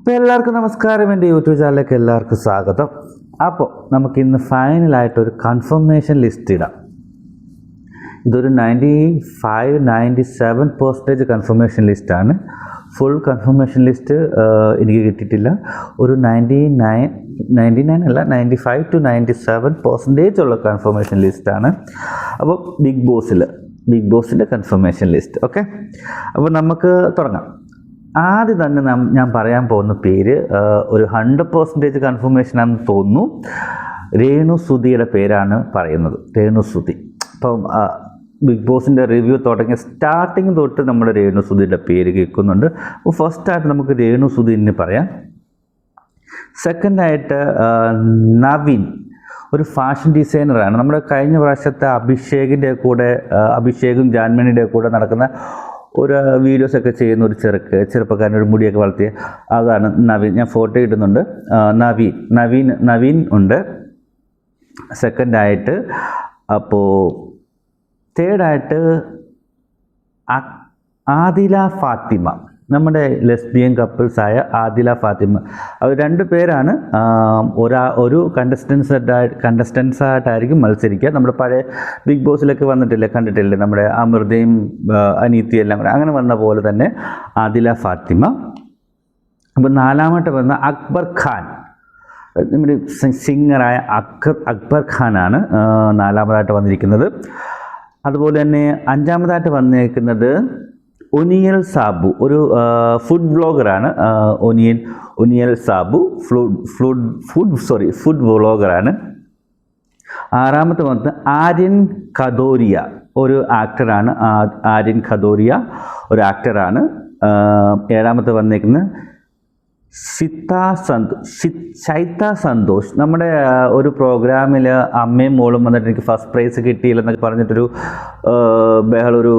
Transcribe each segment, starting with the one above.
അപ്പോൾ എല്ലാവർക്കും നമസ്കാരം. എന്റെ യൂട്യൂബ് ചാനലിലേക്ക് എല്ലാവർക്കും സ്വാഗതം. അപ്പോൾ നമുക്ക് ഇന്ന് ഫൈനലായിട്ടൊരു കൺഫർമേഷൻ ലിസ്റ്റ് ഇടാം. ഇതൊരു ninety five ninety seven percentage confirmation ലിസ്റ്റാണ് ഫുൾ കൺഫർമേഷൻ ലിസ്റ്റ് എനിക്ക് കിട്ടിയിട്ടില്ല. ഒരു നയന്റി നയൻ നയന്റി നയൻ അല്ല ninety five to ninety seven percentage ഉള്ള കൺഫർമേഷൻ ലിസ്റ്റാണ് അപ്പോൾ ബിഗ് ബോസിൽ ബിഗ് ബോസിന്റെ കൺഫർമേഷൻ ലിസ്റ്റ് ഓക്കെ അപ്പോൾ നമുക്ക് തുടങ്ങാം. ആദ്യം തന്നെ ഞാൻ പറയാൻ പോകുന്ന പേര് ഒരു ഹൺഡ്രഡ് പെർസെന്റേജ് കൺഫർമേഷൻ ആണെന്ന് തോന്നുന്നു. രേണു സുധിയുടെ പേരാണ് പറയുന്നത്. രേണു സുധി. അപ്പം ബിഗ് ബോസിന്റെ റിവ്യൂ തുടങ്ങിയ സ്റ്റാർട്ടിങ് തൊട്ട് നമ്മൾ രേണു സുധിയുടെ പേര് കേൾക്കുന്നുണ്ട്. അപ്പോൾ ഫസ്റ്റായിട്ട് നമുക്ക് രേണു സുധീനെ പറയാം. സെക്കൻഡായിട്ട് നവീൻ. ഒരു ഫാഷൻ ഡിസൈനറാണ് നമ്മുടെ കഴിഞ്ഞ പ്രാവശ്യത്തെ അഭിഷേകിന്റെ കൂടെ അഭിഷേകും ജാൻമണിയുടെ കൂടെ നടക്കുന്ന ഒരു വീഡിയോസ് ഒക്കെ ചെയ്യുന്ന ഒരു ചെറുക്ക് ചെറുപ്പക്കാരൻ ഒരു മുടിയൊക്കെ വളർത്തിയ അതാണ് നവീൻ. ഞാൻ ഫോട്ടോ ഇടുന്നുണ്ട്. നവീൻ നവീൻ നവീൻ ഉണ്ട്. സെക്കൻഡായിട്ട് അപ്പോൾ തേർഡായിട്ട് ആദില ഫാത്തിമ. നമ്മുടെ ലെസ്ബിയൻ കപ്പിൾസായ ആദില ഫാത്തിമ. അവർ രണ്ട് പേരാണ് ഒരാ ഒരു കണ്ടസ്റ്റൻസ് കണ്ടസ്റ്റൻസ് ആയിട്ടായിരിക്കും മത്സരിക്കുക. നമ്മുടെ പഴയ ബിഗ് ബോസിലൊക്കെ വന്നിട്ടില്ലേ കണ്ടിട്ടില്ലേ? നമ്മുടെ അമൃതയും അനീത്തിയും എല്ലാം കൂടെ. അങ്ങനെ വന്ന പോലെ തന്നെ ആദില ഫാത്തിമ. അപ്പോൾ നാലാമത്തെ വന്ന അക്ബർ ഖാൻ. നമ്മുടെ സിംഗറായ അക്ബർ അക്ബർ ഖാനാണ് നാലാമതായിട്ട് വന്നിരിക്കുന്നത്. അതുപോലെ തന്നെ അഞ്ചാമതായിട്ട് വന്നിരിക്കുന്നത് ഒനിയൽ സാബു ഒരു ഫുഡ് ബ്ലോഗറാണ് ആ, Oneal Oneal Sabu fluid fluid food sorry food വ്ളോഗറാണ് ആറാമത്തെ വന്നത് ആര്യൻ ഖദോരിയ ഒരു ആക്ടറാണ് ആര്യൻ ഖദോരിയ ഒരു ആക്ടറാണ് ഏഴാമത്തെ വന്നേക്കുന്നത് സിത്ത ശൈത്ത സന്തോഷ് നമ്മുടെ ഒരു പ്രോഗ്രാമിൽ അമ്മയും മോളും വന്നിട്ട് എനിക്ക് ഫസ്റ്റ് പ്രൈസ് കിട്ടിയില്ലെന്നൊക്കെ പറഞ്ഞിട്ടൊരു ബഹളൊരു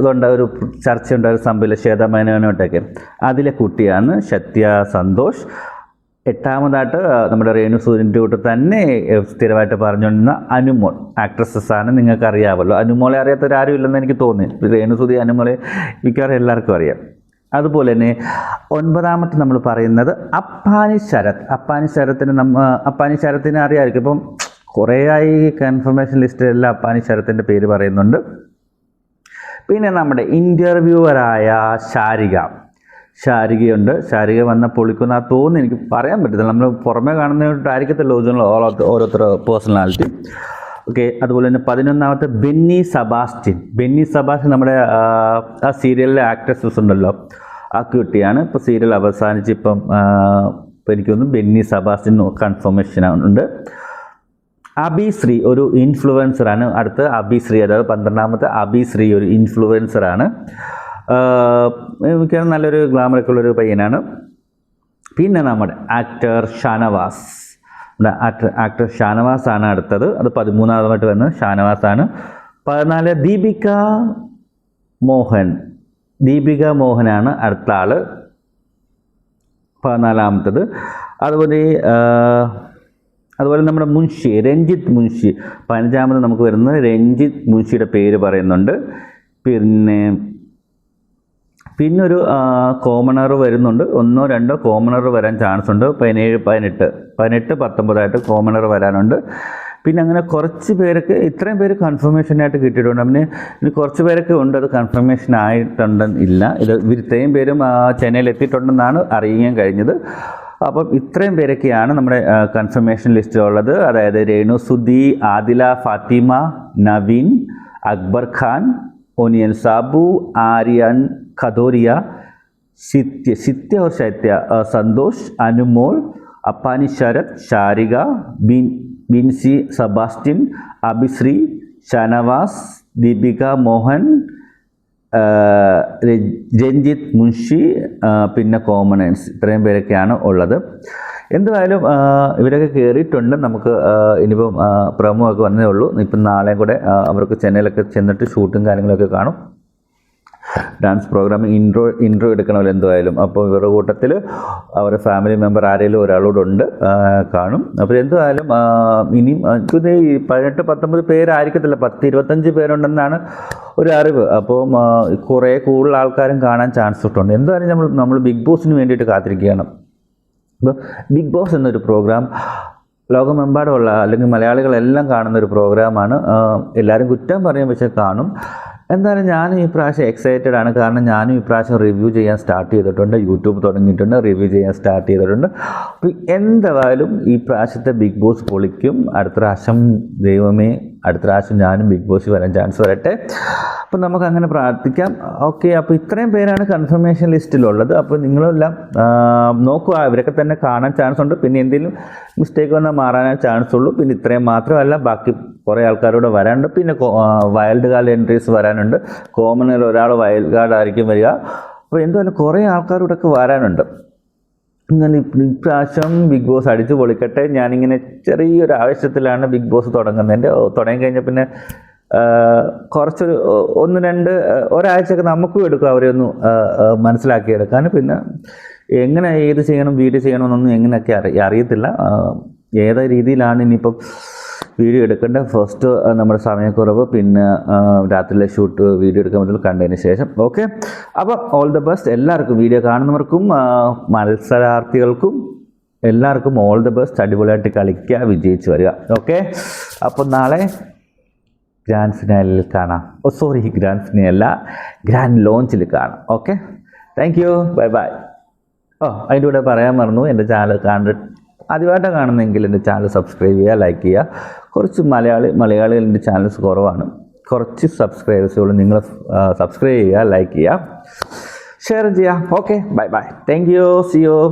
ഇതുണ്ട ഒരു ചർച്ച ഉണ്ടായ ഒരു സംഭവമില്ല ശ്വേതമേനോട്ടൊക്കെ അതിലെ കുട്ടിയാണ് ശത്യ സന്തോഷ് എട്ടാമതായിട്ട് നമ്മുടെ രേണു സൂര്യന്റെ കൂട്ട് തന്നെ സ്ഥിരമായിട്ട് പറഞ്ഞുകൊണ്ടിരുന്ന അനുമോൾ. ആക്ട്രസസ് ആണ് നിങ്ങൾക്ക് അറിയാവല്ലോ അനുമോളെ അറിയാത്തവരാരും ഇല്ലെന്ന് എനിക്ക് തോന്നി രേണു സൂര്യ അനുമോളെ മിക്കവാറും എല്ലാവർക്കും അറിയാം. അതുപോലെ തന്നെ ഒൻപതാമത്തെ നമ്മൾ പറയുന്നത് അപ്പാനി ശരത്. അപ്പാനി ശരത്തിന് നമ്മ അപ്പാനി ശരത്തിനെ അറിയാമായിരിക്കും. ഇപ്പം കുറേയായി കൺഫർമേഷൻ ലിസ്റ്റിലെല്ലാം അപ്പാനി ശരത്തിന്റെ പേര് പറയുന്നുണ്ട്. പിന്നെ നമ്മുടെ ഇന്റർവ്യൂവറായ ശാരിക. ശാരികയുണ്ട്. ശാരിക വന്ന പൊളിക്കുന്ന തോന്നുന്നു. എനിക്ക് പറയാൻ പറ്റത്തില്ല. നമ്മൾ പുറമേ കാണുന്നതായിരിക്കത്തില്ല ഒറിജിനൽ ഓരോരുത്തർ പേഴ്സണാലിറ്റി ഓക്കെ അതുപോലെ തന്നെ പതിനൊന്നാമത്തെ ബെന്നി സബാസ്റ്റിൻ ബെന്നി സബാസ്റ്റിൻ നമ്മുടെ ആ സീരിയലിലെ ആക്ട്രസസ് ഉണ്ടല്ലോ. ആ കിട്ടിയാണ്. ഇപ്പോൾ സീരിയൽ അവസാനിച്ച് ഇപ്പം എനിക്കൊന്നും ബെന്നി സബാസ്റ്റിൻ കൺഫർമേഷൻ ഉണ്ട്. അബിശ്രീ ഒരു ഇൻഫ്ലുവൻസറാണ് അടുത്ത് അബിശ്രീ അതായത് പന്ത്രണ്ടാമത്തെ അബിശ്രീ ഒരു ഇൻഫ്ലുവൻസറാണ് മിക്കവാറും നല്ലൊരു ഗ്ലാമറൊക്കെ ഉള്ളൊരു പയ്യനാണ്. പിന്നെ നമ്മുടെ actor Shanavas. Actor actor Shanavas ആണ് അടുത്തത്. അത് പതിമൂന്നാമതായിട്ട് വരുന്നത് ഷാനവാസ് ആണ്. പതിനാല് ദീപിക മോഹൻ. ദീപിക മോഹനാണ് അടുത്ത ആൾ പതിനാലാമത്തത്. അതുപോലെ അതുപോലെ നമ്മുടെ മുൻഷി രഞ്ജിത്ത് മുൻഷി. പതിനഞ്ചാമത് നമുക്ക് വരുന്നത് രഞ്ജിത്ത് മുൻഷിയുടെ പേര് പറയുന്നുണ്ട്. പിന്നെ പിന്നൊരു കോമണർ വരുന്നുണ്ട്. ഒന്നോ രണ്ടോ കോമണർ വരാൻ ചാൻസ് ഉണ്ട്. പതിനേഴ് പതിനെട്ട്. പതിനെട്ട് പത്തൊമ്പതായിട്ട് കോമണർ വരാനുണ്ട്. പിന്നെ അങ്ങനെ കുറച്ച് പേരൊക്കെ ഇത്രയും പേര് കൺഫർമേഷനായിട്ട് കിട്ടിയിട്ടുണ്ട്. അവന് കുറച്ച് പേരൊക്കെ ഉണ്ട് അത് കൺഫർമേഷൻ ആയിട്ടുണ്ടെന്ന് ഇല്ല. ഇത് ഇത്രയും പേരും ചെന്നൈയിൽ എത്തിയിട്ടുണ്ടെന്നാണ് അറിയാൻ കഴിഞ്ഞത്. അപ്പം ഇത്രയും പേരൊക്കെയാണ് നമ്മുടെ കൺഫർമേഷൻ ലിസ്റ്റിലുള്ളത് അതായത് രേണു സുധി ആദില ഫാത്തിമ നവീൻ അക്ബർ ഖാൻ ഒനിയൻ സാബു ആര്യൻ ഖദോരിയ സിത്യ സിത്യ ഓർ ശൈത്യ സന്തോഷ് അനുമോൾ അപ്പാനി ശരത് ശാരിക ബിൻ ബിൻസി സബാസ്റ്റിൻ അഭിശ്രീ ഷനവാസ് ദീപിക മോഹൻ രഞ്ജിത് രഞ്ജിത്ത് മുൻഷി പിന്നെ കോമണേഴ്സ് ഇത്രയും പേരൊക്കെയാണ് ഉള്ളത്. എന്തായാലും ഇവരൊക്കെ കയറിയിട്ടുണ്ട് നമുക്ക് ഇനിയിപ്പം പ്രമോ ഒക്കെ വന്നേ ഉള്ളൂ. ഇപ്പം നാളെയും കൂടെ അവർക്ക് ചെന്നൈയിലൊക്കെ ചെന്നിട്ട് ഷൂട്ടും കാര്യങ്ങളൊക്കെ കാണും. ഡാൻസ് പ്രോഗ്രാം ഇൻട്രോ ഇൻട്രോ എടുക്കണമല്ലോ എന്തായാലും അപ്പോൾ ഇവരുടെ കൂട്ടത്തിൽ അവരുടെ ഫാമിലി മെമ്പർ ആരെങ്കിലും ഒരാളോടുണ്ട് കാണും. അപ്പോൾ എന്തായാലും ഇനിയും ഇത് പതിനെട്ട് പത്തൊമ്പത് പേരായിരിക്കത്തില്ല. പത്ത് ഇരുപത്തഞ്ച് പേരുണ്ടെന്നാണ് ഒരു അറിവ്. അപ്പോൾ കുറേ കൂടുതൽ ആൾക്കാരും കാണാൻ ചാൻസ് ഉണ്ട് എന്തായാലും നമ്മൾ നമ്മൾ ബിഗ് ബോസിന് വേണ്ടിയിട്ട് കാത്തിരിക്കുകയാണ്. അപ്പോൾ ബിഗ് ബോസ് എന്നൊരു പ്രോഗ്രാം ലോകമെമ്പാടുമുള്ള അല്ലെങ്കിൽ മലയാളികളെല്ലാം കാണുന്ന ഒരു പ്രോഗ്രാമാണ് എല്ലാവരും കുറ്റം പറയും പക്ഷേ കാണും. എന്തായാലും ഞാനും ഈ പ്രാവശ്യം എക്സൈറ്റഡ് ആണ്. കാരണം ഞാനും ഈ പ്രാവശ്യം റിവ്യൂ ചെയ്യാൻ സ്റ്റാർട്ട് ചെയ്തിട്ടുണ്ട്. യൂട്യൂബ് തുടങ്ങിയിട്ടുണ്ട്. റിവ്യൂ ചെയ്യാൻ സ്റ്റാർട്ട് ചെയ്തിട്ടുണ്ട്. അപ്പോൾ എന്തായാലും ഈ പ്രാവശ്യത്തെ ബിഗ് ബോസ് പൊളിക്കും. അടുത്ത പ്രാവശ്യം ദൈവമേ അടുത്ത പ്രാവശ്യം ഞാനും ബിഗ് ബോസ് വരാൻ ചാൻസ് വരട്ടെ. അപ്പം നമുക്ക് അങ്ങനെ പ്രാർത്ഥിക്കാം. ഓക്കെ അപ്പോൾ ഇത്രയും പേരാണ് കൺഫർമേഷൻ ലിസ്റ്റിലുള്ളത് അപ്പോൾ നിങ്ങളെല്ലാം നോക്കുക ഇവരൊക്കെ തന്നെ കാണാൻ ചാൻസ് ഉണ്ട്. പിന്നെ എന്തെങ്കിലും മിസ്റ്റേക്ക് വന്നാൽ മാറാനേ ചാൻസ് ഉള്ളൂ. പിന്നെ ഇത്രയും മാത്രമല്ല ബാക്കി കുറേ ആൾക്കാരോട് വരാനുണ്ട്. പിന്നെ വൈൽഡ് കാർഡ് എൻട്രീസ് വരാനുണ്ട്. കോമണിൽ ഒരാൾ വൈൽഡ് കാർഡ് ആയിരിക്കും വരിക. അപ്പോൾ എന്തായാലും കുറേ ആൾക്കാരോടൊക്കെ വരാനുണ്ട്. ഇങ്ങനെ ഇപ്രാവശ്യം ബിഗ് ബോസ് അടിച്ചു പൊളിക്കട്ടെ. ഞാനിങ്ങനെ ചെറിയൊരു ആവേശത്തിലാണ് ബിഗ് ബോസ് തുടങ്ങുന്നതിന്റെ. തുടങ്ങി കഴിഞ്ഞാൽ പിന്നെ കുറച്ചൊരു ഒന്ന് രണ്ട് ഒരാഴ്ചയൊക്കെ നമുക്കും എടുക്കും അവരെ ഒന്ന് മനസ്സിലാക്കിയെടുക്കാൻ. പിന്നെ എങ്ങനെ ഏത് ചെയ്യണം വീട് ചെയ്യണമെന്നൊന്നും എങ്ങനെയൊക്കെ അറി അറിയത്തില്ല. ഏത് രീതിയിലാണ് ഇനിയിപ്പം വീഡിയോ എടുക്കേണ്ട ഫസ്റ്റ് നമ്മുടെ സമയക്കുറവ് പിന്നെ രാത്രിയിലെ ഷൂട്ട് വീഡിയോ എടുക്കാൻ മുതൽ കണ്ടതിന് ശേഷം. ഓക്കെ അപ്പോൾ ഓൾ ദ ബെസ്റ്റ് എല്ലാവർക്കും വീഡിയോ കാണുന്നവർക്കും മത്സരാർത്ഥികൾക്കും എല്ലാവർക്കും ഓൾ ദ ബെസ്റ്റ് അടിപൊളിയായിട്ട് കളിക്കുക വിജയിച്ച് വരിക. ഓക്കെ അപ്പം നാളെ ഗ്രാൻഡ് ഫിനാലിൽ കാണാം. ഓ സോറി ഗ്രാൻഡ് ഫിനാലി അല്ല ഗ്രാൻഡ് ലോഞ്ചിൽ കാണാം. Okay thank you bye bye ഓ അതിന്റെ കൂടെ പറയാൻ മറന്നു. എന്റെ ചാനൽ കണ്ടിട്ട് ആദ്യമായിട്ടാണ് കാണുന്നെങ്കിൽ എന്റെ ചാനൽ സബ്സ്ക്രൈബ് ചെയ്യുക ലൈക്ക് ചെയ്യുക. കുറച്ച് മലയാളി മലയാളികളുടെ ചാനൽസ് കുറവാണ്. കുറച്ച് സബ്സ്ക്രൈബേഴ്സുകൾ നിങ്ങൾ സബ്സ്ക്രൈബ് ചെയ്യുക ലൈക്ക് ചെയ്യുക. ഷെയർ ചെയ്യുക. Okay bye bye thank you see you